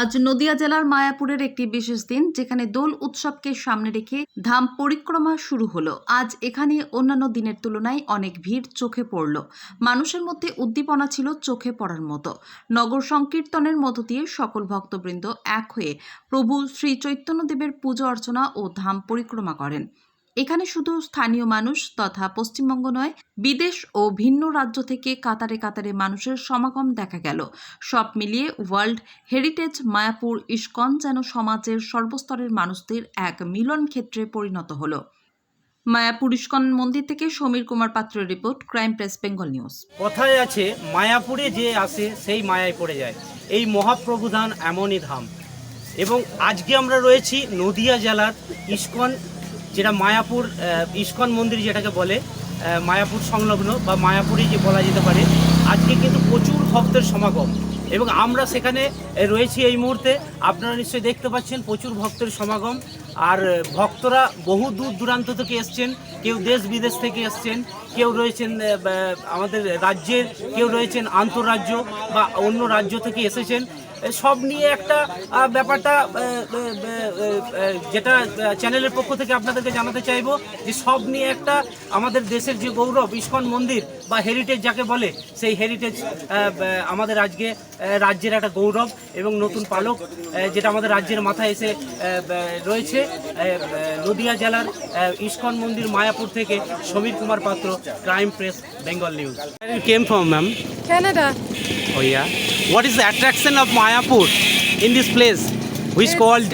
আজ নদিয়া জেলার মায়াপুরের একটি বিশেষ দিন, যেখানে দোল উৎসবকে সামনে রেখে ধাম পরিক্রমা শুরু হলো। আজ এখানে অন্যান্য দিনের তুলনায় অনেক ভিড় চোখে পড়ল। মানুষের মধ্যে উদ্দীপনা ছিল চোখে পড়ার মতো। নগর সংকীর্তনের মধ্য দিয়ে সকল ভক্তবৃন্দ এক হয়ে প্রভু শ্রী চৈতন্যদেবের পুজো অর্চনা ও ধাম পরিক্রমা করেন। এখানে শুধু স্থানীয় মানুষ তথা পশ্চিমবঙ্গ নয়, বিদেশ ও ভিন্ন রাজ্য থেকে কাতারে কাতারে মানুষের সমাগম দেখা গেল। সব মিলিয়ে ওয়ার্ল্ড হেরিটেজ মায়াপুর ইস্কন যেন সমাজের সর্বস্তরের মানুষদের এক মিলন ক্ষেত্রে পরিণত হলো। মায়াপুর ইস্কন মন্দির থেকে সমীর কুমার পাত্রের report, crime press, Bengal news. কথায় আছে, মায়াপুরে যে আসে সেই মায়ায় পড়ে যায়। এই মহাপ্রভুধান এমনই ধাম। এবং আজকে আমরা রয়েছি নদিয়া জেলার ইস্কন যেটা মায়াপুর ইস্কন মন্দির যেটাকে বলে মায়াপুর সংলগ্ন বা মায়াপুরে যে বলা যেতে পারে, আজকে কিন্তু প্রচুর ভক্তের সমাগম। এবং আমরা সেখানে রয়েছি এই মুহূর্তে। আপনারা নিশ্চয়ই দেখতে পাচ্ছেন প্রচুর ভক্তের সমাগম। আর ভক্তরা বহু দূর দূরান্ত থেকে এসছেন। কেউ দেশ বিদেশ থেকে এসছেন। কেউ রয়েছেন আমাদের রাজ্যের, কেউ রয়েছেন আন্তঃরাজ্য বা অন্য রাজ্য থেকে এসেছেন। সব নিয়ে একটা ব্যাপারটা যেটা চ্যানেলের পক্ষ থেকে আপনাদেরকে জানাতে চাইব যে সব নিয়ে একটা আমাদের দেশের যে গৌরব, ইস্কন মন্দির বা হেরিটেজ যাকে বলে সেই হেরিটেজ আমাদের আজকে রাজ্যের একটা গৌরব এবং নতুন পালক যেটা আমাদের রাজ্যের মাথায় এসে রয়েছে। নদিয়া জেলার ইস্কন মন্দির মায়াপুর থেকে Samir Kumar Patra crime press Bengal news came from ma'am Canada ওয়া what is the attraction of Mayapur in this place which called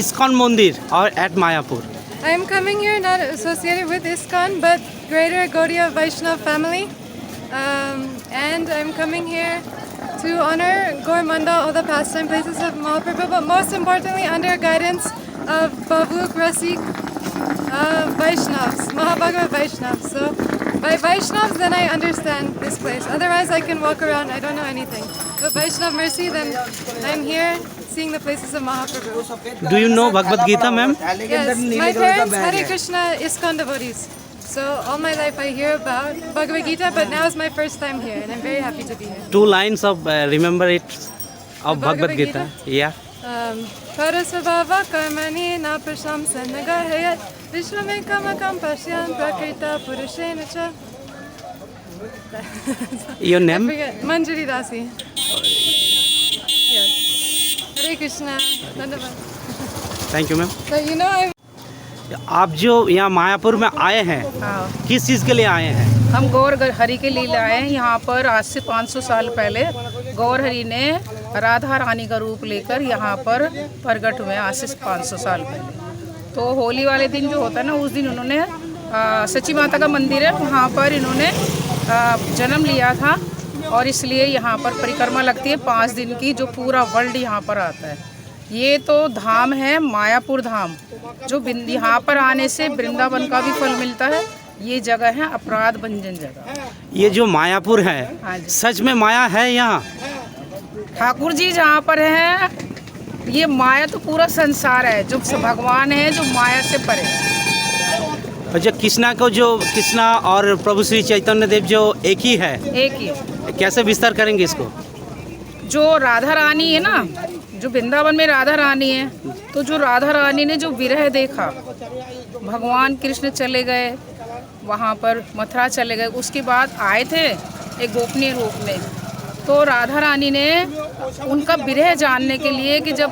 ISKCON mandir or at Mayapur I am coming here not associated with ISKCON but Greater Gaudiya Vaishnav family. Um, and I'm coming here to honor Gormanda, all the pastime places of Mahaprabhu, but most importantly, under guidance of Babuk Rasik uh, Vaishnavs, Mahabhagavad Vaishnavs. So, by Vaishnavs, then I understand this place. Otherwise, I can walk around, I don't know anything. But Vaishnav mercy, then I'm here seeing the places of Mahaprabhu. Do you know Bhagavad Gita, ma'am? Yes, my parents Hare Krishna ISKCON devotees. So all my life I hear about Bhagavad Gita, but now is my first time here, and I'm very happy to be here. Two lines of uh, remember it of Bhagavad Bhagavad Gita. Yeah. Um, Parasvabhava karmani na prasham sanagahayat pashyan prakrita purushena cha. Your name? Manjari Dasi. Yes. Hare Krishna. Thank you, ma'am. So you know I. आप जो यहाँ मायापुर में आए हैं हाँ, किस चीज़ के लिए आए हैं? हम गौर हरि के लिए आए हैं। यहाँ पर आज से 500 साल पहले गौर हरि ने राधा रानी का रूप लेकर यहाँ पर प्रकट हुए आज से 500 साल पहले। तो होली वाले दिन जो होता है ना उस दिन उन्होंने सची माता का मंदिर है वहाँ पर इन्होंने जन्म लिया था। और इसलिए यहाँ पर परिक्रमा लगती है। पाँच दिन की जो पूरा वर्ल्ड यहाँ पर आता है। ये तो धाम है मायापुर धाम जो यहाँ पर आने से वृंदावन का भी फल मिलता है। ये जगह है अपराध भंजन जगह। ये जो मायापुर है हाँ सच में माया है यहाँ? ठाकुर जी जहाँ पर है ये माया तो पूरा संसार है जो भगवान है जो माया से परे है। जो कृष्णा को जो कृष्णा और प्रभु श्री चैतन्य देव जो एक ही है एक ही। कैसे विस्तार करेंगे इसको? जो राधा रानी है ना जो वृंदावन में राधा रानी है तो जो राधा रानी ने जो विरह देखा, भगवान कृष्ण चले गए, वहाँ पर मथुरा चले गए, उसके बाद आए थे एक गोपनीय रूप में। तो राधा रानी ने उनका विरह जानने के लिए कि जब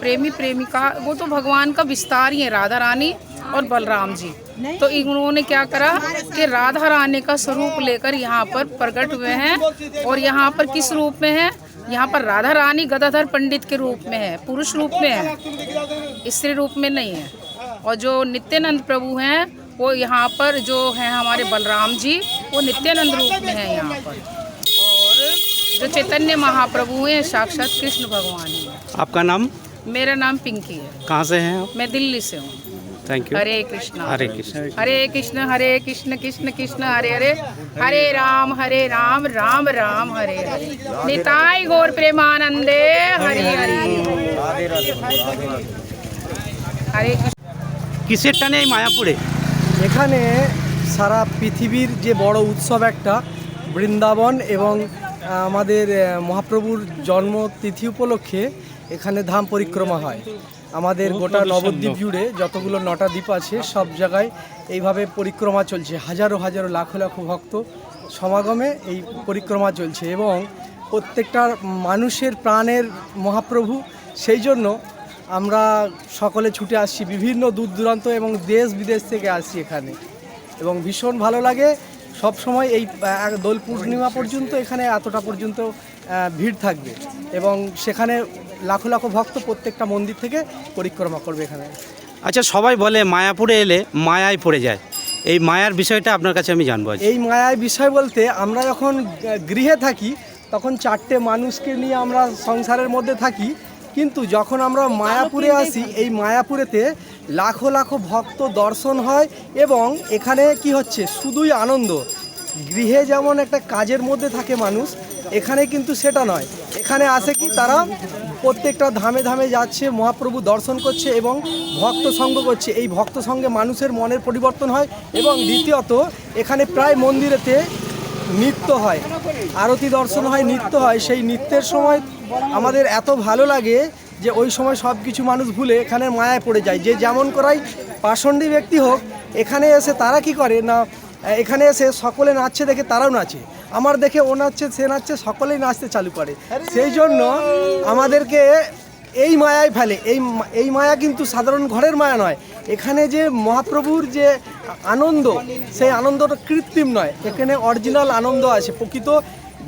प्रेमी प्रेमिका, वो तो भगवान का विस्तार ही है, राधा रानी और बलराम जी। तो इन्होंने क्या करा कि राधा रानी का स्वरूप लेकर यहाँ पर प्रकट हुए हैं और यहाँ पर किस रूप में है? यहाँ पर राधा रानी गदाधर पंडित के रूप में है पुरुष रूप में है स्त्री रूप में नहीं है। और जो नित्यानंद प्रभु हैं वो यहाँ पर जो है हमारे बलराम जी वो नित्यानंद रूप में है यहाँ पर। और जो चैतन्य महाप्रभु हैं साक्षात कृष्ण भगवान ही। आपका नाम? मेरा नाम पिंकी है। कहाँ से हैं आप? मैं दिल्ली से हूँ। থ্যাংক ইউ हरे কৃষ্ণ হরে কৃষ্ণ হরে কৃষ্ণ हरे কৃষ্ণ কৃষ্ণ কৃষ্ণ হরে হরে হরে রাম হরে রাম রাম রাম হরে हरे নিতাই গৌর প্রেমানন্দে হরে হরে হরে কিসের টানে এই মায়াপুরে? এখানে সারা পৃথিবীর যে বড় উৎসব একটা বৃন্দাবন এবং আমাদের মহাপ্রভুর জন্মতিথি উপলক্ষে এখানে ধাম পরিক্রমা হয়। আমাদের গোটা নবদ্বীপ জুড়ে যতগুলো নটা দ্বীপ আছে সব জায়গায় এইভাবে পরিক্রমা চলছে। হাজারো হাজারো লাখো লাখো ভক্ত সমাগমে এই পরিক্রমা চলছে এবং প্রত্যেকটা মানুষের প্রাণের মহাপ্রভু। সেই জন্য আমরা সকলে ছুটে আসছি বিভিন্ন দূর দূরান্ত এবং দেশ বিদেশ থেকে আসছি এখানে। এবং ভীষণ ভালো লাগে সব সময় এই দোল পূর্ণিমা পর্যন্ত এখানে এতটা পর্যন্ত ভিড় থাকবে। এবং সেখানে লাখো লাখো ভক্ত প্রত্যেকটা মন্দির থেকে পরিক্রমা করবে এখানে। আচ্ছা সবাই বলে মায়াপুরে এলে মায়ায় পড়ে যায়। এই মায়ার বিষয়টা আপনার কাছে আমি জানব এই মায়ার বিষয় বলতে আমরা যখন গৃহে থাকি তখন চারটে মানুষকে নিয়ে আমরা সংসারের মধ্যে থাকি। কিন্তু যখন আমরা মায়াপুরে আসি এই মায়াপুরেতে লাখো লাখো ভক্ত দর্শন হয় এবং এখানে কি হচ্ছে? শুধুই আনন্দ। গৃহে যেমন একটা কাজের মধ্যে থাকে মানুষ এখানে কিন্তু সেটা নয়। এখানে আসে কি? তারা প্রত্যেকটা ধামে ধামে যাচ্ছে, মহাপ্রভু দর্শন করছে এবং ভক্ত সঙ্গ করছে। এই ভক্ত সঙ্গে মানুষের মনের পরিবর্তন হয় এবং দ্বিতীয়ত, এখানে প্রায় মন্দিরেতে নৃত্য হয়। আরতি দর্শন হয়, নৃত্য হয়। সেই নৃত্যের সময় আমাদের এত ভালো লাগে যে ওই সময় সব কিছু মানুষ ভুলে এখানে মায়ায় পড়ে যায়। যে যেমন করাই পাষণ্ডী ব্যক্তি হোক, এখানে এসে তারা কি করে না, এখানে এসে সকলে নাচছে দেখে তারাও নাচে। আমার দেখে ও নাচছে সে নাচছে সকলেই নাচতে চালু করে। সেই জন্য আমাদেরকে এই মায়ায় ফেলে। এই এই মায়া কিন্তু সাধারণ ঘরের মায়া নয়। এখানে যে মহাপ্রভুর যে আনন্দ সেই আনন্দটা কৃত্রিম নয়। এখানে অরিজিনাল আনন্দ আছে। প্রকৃত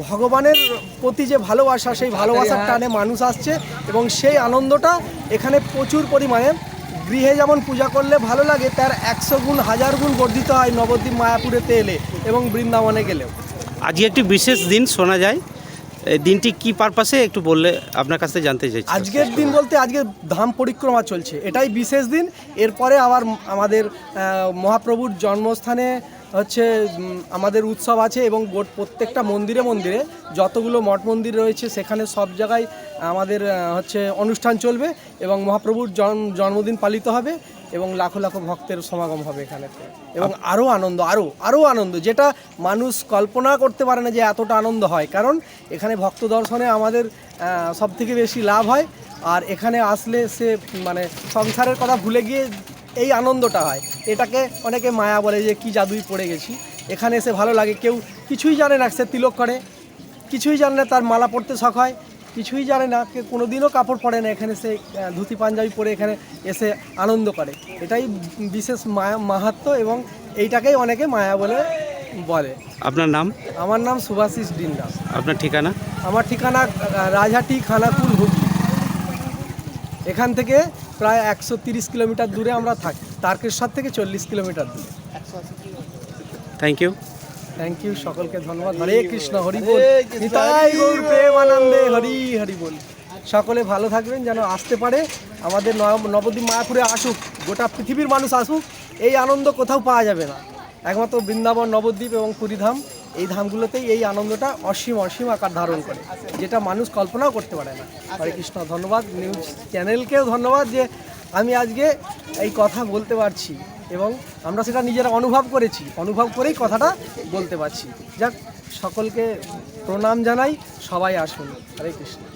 ভগবানের প্রতি যে ভালোবাসা সেই ভালোবাসার টানে মানুষ আসছে এবং সেই আনন্দটা এখানে প্রচুর পরিমাণে। গৃহে যেমন পূজা করলে ভালো লাগে তার একশো গুণ হাজার গুণ বর্ধিত হয় নবদ্বীপ মায়াপুরেতে এলে এবং বৃন্দাবনে গেলেও। আজকে একটি বিশেষ দিন শোনা যায়। এই দিনটি কি পারপাসে একটু বললে আপনার কাছে জানতে চাইছি। আজকের দিন বলতে আজকে ধাম পরিক্রমা চলছে, এটাই বিশেষ দিন। এরপরে আবার আমাদের মহাপ্রভুর জন্মস্থানে হচ্ছে আমাদের উৎসব আছে এবং প্রত্যেকটা মন্দিরে মন্দিরে যতগুলো মঠ মন্দির রয়েছে, সেখানে সব জায়গায় আমাদের হচ্ছে অনুষ্ঠান চলবে এবং মহাপ্রভুর জন্ম জন্মদিন পালিত হবে। এবং লাখো লাখো ভক্তের সমাগম হবে এখানে। এবং আরও আনন্দ আরও আরও আনন্দ, যেটা মানুষ কল্পনা করতে পারে না যে এতটা আনন্দ হয়। কারণ এখানে ভক্ত দর্শনে আমাদের সব থেকে বেশি লাভ হয়। আর এখানে আসলে সে মানে সংসারের কথা ভুলে গিয়ে এই আনন্দটা হয়। এটাকে অনেকে মায়া বলে যে, কি জাদুই পড়ে গেছি। এখানে এসে ভালো লাগে। কেউ কিছুই জানে না সে তিলক করে। কিছুই জানে না তার মালা পড়তে শখ হয়। কিছুই জানে না কে কোনো দিনও কাপড় পরে না এখানে সে ধুতি পাঞ্জাবি পরে এখানে এসে আনন্দ করে। এটাই বিশেষ মায়া মাহাত্ম এবং এইটাকেই অনেকে মায়া বলে বলে। আপনার নাম? আমার নাম সুভাষিস ডিন্ডা আপনার ঠিকানা? আমার ঠিকানা রাজহাটি খানাকুল হুগলি। এখান থেকে প্রায় একশো তিরিশ কিলোমিটার দূরে আমরা থাকি। তারকেশ্বর থেকে চল্লিশ কিলোমিটার দূরে। থ্যাংক ইউ থ্যাংক ইউ সকলকে ধন্যবাদ। হরে কৃষ্ণ হরি বল। নিতাই গৌর প্রেমানন্দে হরি হরি বল। সকলে ভালো থাকবেন যেন আসতে পারে। আমাদের নবদ্বীপ মায়াপুরে আসুক গোটা পৃথিবীর মানুষ আসুক এই আনন্দ কোথাও পাওয়া যাবে না। একমাত্র বৃন্দাবন নবদ্বীপ এবং পুরীধাম এই ধামগুলোতেই এই আনন্দটা অসীম অসীম আকার ধারণ করে। যেটা মানুষ কল্পনাও করতে পারে না। হরে কৃষ্ণ ধন্যবাদ। নিউজ চ্যানেলকেও ধন্যবাদ যে আমি আজকে এই কথা বলতে পারছি। এবং আমরা সেটা নিজেরা অনুভব করেছি, অনুভব করেই কথাটা বলতে পারছি। যাক, সকলকে প্রণাম জানাই, সবাই আসুন। হরে কৃষ্ণ।